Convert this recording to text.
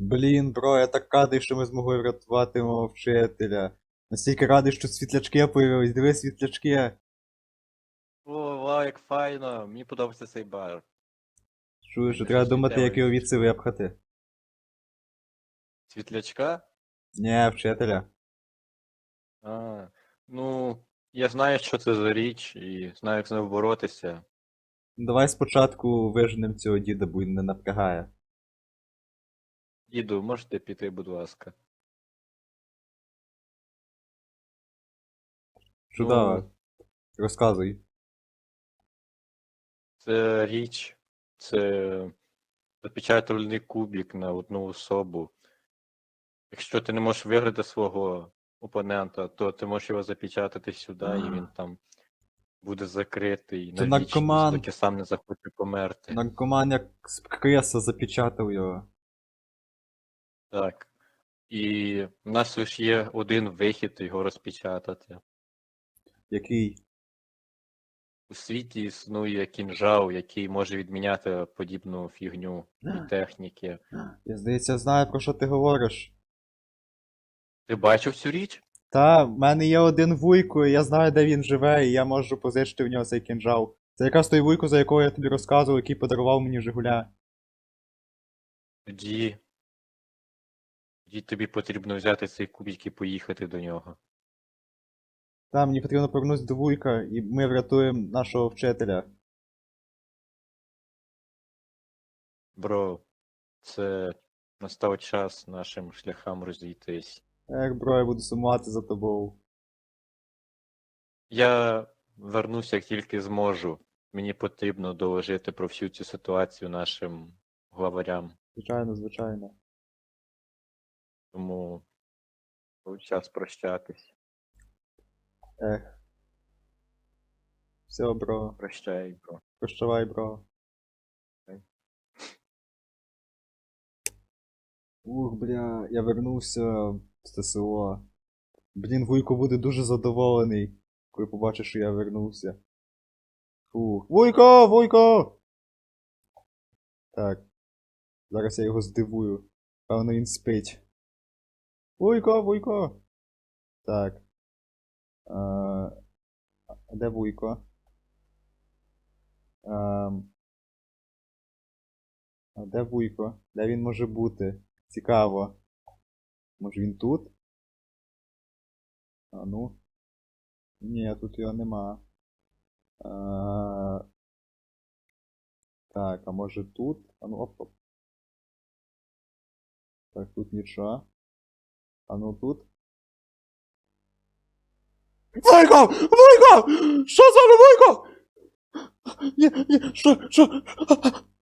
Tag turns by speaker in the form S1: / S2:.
S1: Блін, бро, я так радий, що ми змогли врятувати мого вчителя. Настільки радий, що світлячки появились. Диви світлячки.
S2: О, вау, як файно! Мені подобається цей бар.
S1: Чуєш, що треба думати, як його відси випхати.
S2: Світлячка?
S1: Ні, вчителя.
S2: А, ну, я знаю, що це за річ, і знаю, як з ним боротися.
S1: Давай спочатку виженемо цього діда, бо він не напрягає.
S2: Діду, можете піти, будь ласка.
S1: Чудово.
S2: Ну.
S1: Розказуй.
S2: Це річ, це запечатувальний кубик на одну особу. Якщо ти не можеш виграти свого опонента, то ти можеш його запечатати сюди, і він там буде закритий
S1: Це
S2: на вічність,
S1: наркоман.
S2: доки сам не захоче померти.
S1: Наркоман як з креса запечатав його.
S2: Так. І в нас лише є один вихід його розпечатати.
S1: Який?
S2: У світі існує кінжал, який може відміняти подібну фігню і техніки.
S1: Я здається, знаю, про що ти говориш.
S2: Ти бачив цю річ?
S1: Та, в мене є один вуйко, і я знаю, де він живе, і я можу позичити в нього цей кінжал. Це якраз той вуйко, за якого я тобі розказував, який подарував мені Жигуля.
S2: Тоді. Тоді тобі потрібно взяти цей кубик і поїхати до нього.
S1: Та, мені потрібно повернутися до вуйка, і ми врятуємо нашого вчителя.
S2: Бро, це настав час нашим шляхам розійтись.
S1: Ех, бро, я буду сумувати за тобою.
S2: Я вернуся, як тільки зможу. Мені потрібно доложити про всю цю ситуацію нашим главарям.
S1: Звичайно, звичайно.
S2: Тому час прощатись.
S1: Ех. Все, бро.
S2: Прощай, бро.
S1: Прощавай, бро. Ух, бля, я вернувся в ТСО. Блін, Вуйко буде дуже задоволений, коли побачить, що я вернувся. Фух. Вуйко! Вуйко! Так. Зараз я його здивую. Певно він спить. Вуйко, Вуйко! Так. А, де Вуйко? А де Вуйко? Де він може бути? Цікаво. Може він тут? А ну. Ні, тут його нема. А... Так, а може тут? А ну оп, оп. Так, тут нічого. А ну тут. Войко! Войко! Що з вами, Вуйко? Ні, ні, що, що?